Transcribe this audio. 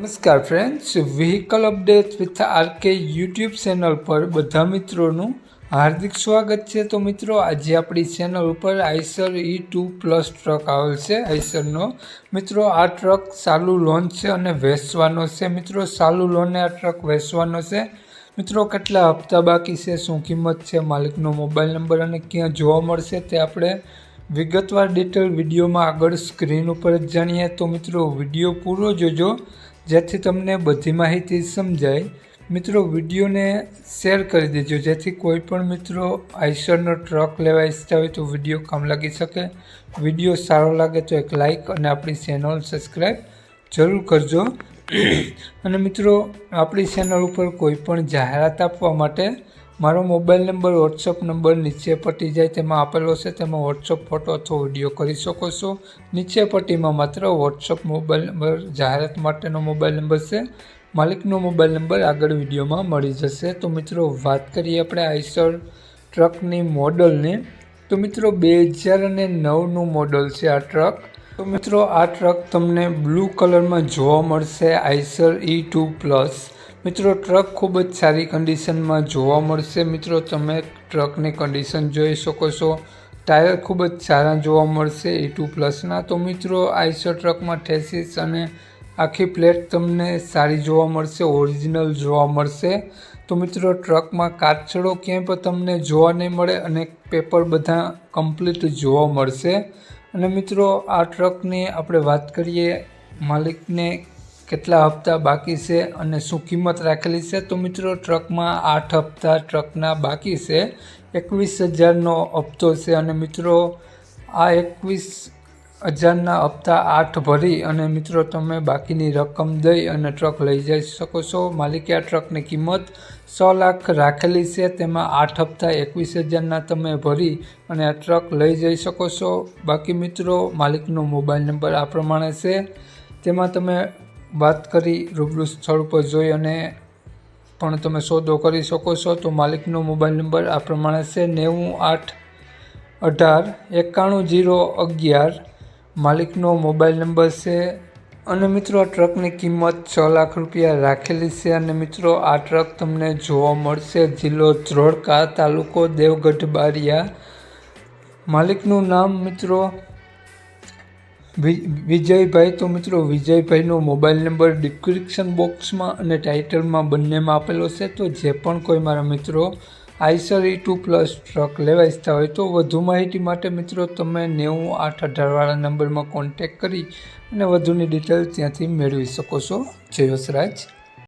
નમસ્કાર friends vehicle update with RK YouTube channel પર બધા મિત્રોનું હાર્દિક સ્વાગત છે. તો મિત્રો, આજે આપણી ચેનલ ઉપર Eicher E two plus truck આવેલ છે આઈસરનો મિત્રો, આ ટ્રક ચાલુ લોન છે અને વેચવાનો છે. મિત્રો, ચાલુ લોને આ ટ્રક વેચવાનો છે. મિત્રો, કેટલા હપ્તા બાકી છે? શું કિંમત છે? માલિકનો મોબાઈલ નંબર અને ક્યાં જોવા મળશે તે આપણે વિગતવાર ડિટેલ વિડીયોમાં આગળ સ્ક્રીન ઉપર જ જાણીએ તો મિત્રો વીડિયો પૂરો જોજો, જેથી તમને બધી માહિતી સમજાય. મિત્રો, વિડીયોને શેર કરી દેજો, જેથી કોઈ પણ મિત્રો આઈસરનો ટ્રક લેવા ઈચ્છતા હોય તો વીડિયો કામ લાગી શકે. વીડિયો સારો લાગે તો એક લાઇક અને આપણી ચેનલ સબસ્ક્રાઈબ જરૂર કરજો. અને મિત્રો, આપણી ચેનલ ઉપર કોઈ પણ જાહેરાત આપવા માટે મારો મોબાઈલ નંબર વોટ્સઅપ નંબર નીચે પટ્ટી જાય તેમાં આપેલો છે. તેમાં વોટ્સઅપ ફોટો અથવા વીડિયો કરી શકો છો. નીચે પટ્ટીમાં માત્ર વોટ્સઅપ મોબાઈલ નંબર, જાહેરાત માટેનો મોબાઈલ નંબર છે. માલિકનો મોબાઈલ નંબર આગળ વિડીયોમાં મળી જશે. તો મિત્રો, વાત કરીએ આપણે આઈસર ટ્રકની મોડલની. તો મિત્રો, બે હજાર અને નવનું મોડલ છે આ ટ્રક. તો મિત્રો, આ ટ્રક તમને બ્લુ કલરમાં જોવા મળશે. Eicher E two plus. મિત્રો, ટ્રક ખૂબ જ સારી કન્ડિશનમાં જોવા મળશે. મિત્રો, તમે ટ્રકની કન્ડિશન જોઈ શકો છો. ટાયર ખૂબ જ સારા જોવા મળશે ઈ ટુ પ્લસના તો મિત્રો આઈસર ટ્રકમાં ઠેસીસ અને આખી પ્લેટ તમને સારી જોવા મળશે ઓરિજિનલ જોવા મળશે. તો મિત્રો, ટ્રકમાં કાચડો ક્યાંય પણ તમને જોવા નહીં મળે અને પેપર બધા કમ્પ્લીટ જોવા મળશે. અને મિત્રો, આ ટ્રકની આપણે વાત કરીએ માલિકને કેટલા હપ્તા બાકી છે અને શું કિંમત રાખેલી છે? તો મિત્રો, ટ્રકમાં આઠ હપ્તા, ટ્રકના બાકી છે. એકવીસ હજારનો હપ્તો છે અને મિત્રો, આ એકવીસ હજારના હપ્તા આઠ ભરી અને મિત્રો, તમે બાકીની રકમ દઈ અને ટ્રક લઈ જઈ શકો છો. માલિકે આ ટ્રકની કિંમત સો લાખ રાખેલી છે. તેમાં આઠ હપ્તા એકવીસ હજારના તમે ભરી અને આ ટ્રક લઈ જઈ શકો છો. બાકી મિત્રો, માલિકનો મોબાઈલ નંબર આ પ્રમાણે છે. તેમાં તમે વાત કરી રૂબરૂ સ્થળ ઉપર જોઈ અને પણ તમે સોદો કરી શકો છો તો માલિકનો મોબાઈલ નંબર આ પ્રમાણે છે નેવું આઠ અઢાર એકાણું જીરો અગિયાર. માલિકનો મોબાઈલ નંબર છે અને મિત્રો આ ટ્રકની કિંમત છ લાખ રૂપિયા રાખેલી છે અને મિત્રો આ ટ્રક તમને જોવા મળશે જિલ્લો ધ્રોળકા તાલુકો દેવગઢ બારિયા. માલિકનું નામ મિત્રો વિજયભાઈ તો મિત્રો વિજયભાઈનો મોબાઈલ નંબર ડિસ્ક્રિપ્શન બોક્સમાં અને ટાઇટલમાં બંનેમાં આપેલો છે, તો જે પણ કોઈ મારા મિત્રો Eicher E two plus truck લેવા ઈચ્છતા હોય તો વધુ માહિતી માટે મિત્રો તમે નેવું આઠ અઢારવાળા નંબરમાં કોન્ટેક કરી અને વધુની ડિટેલ ત્યાંથી મેળવી શકો છો. જય વસરાજ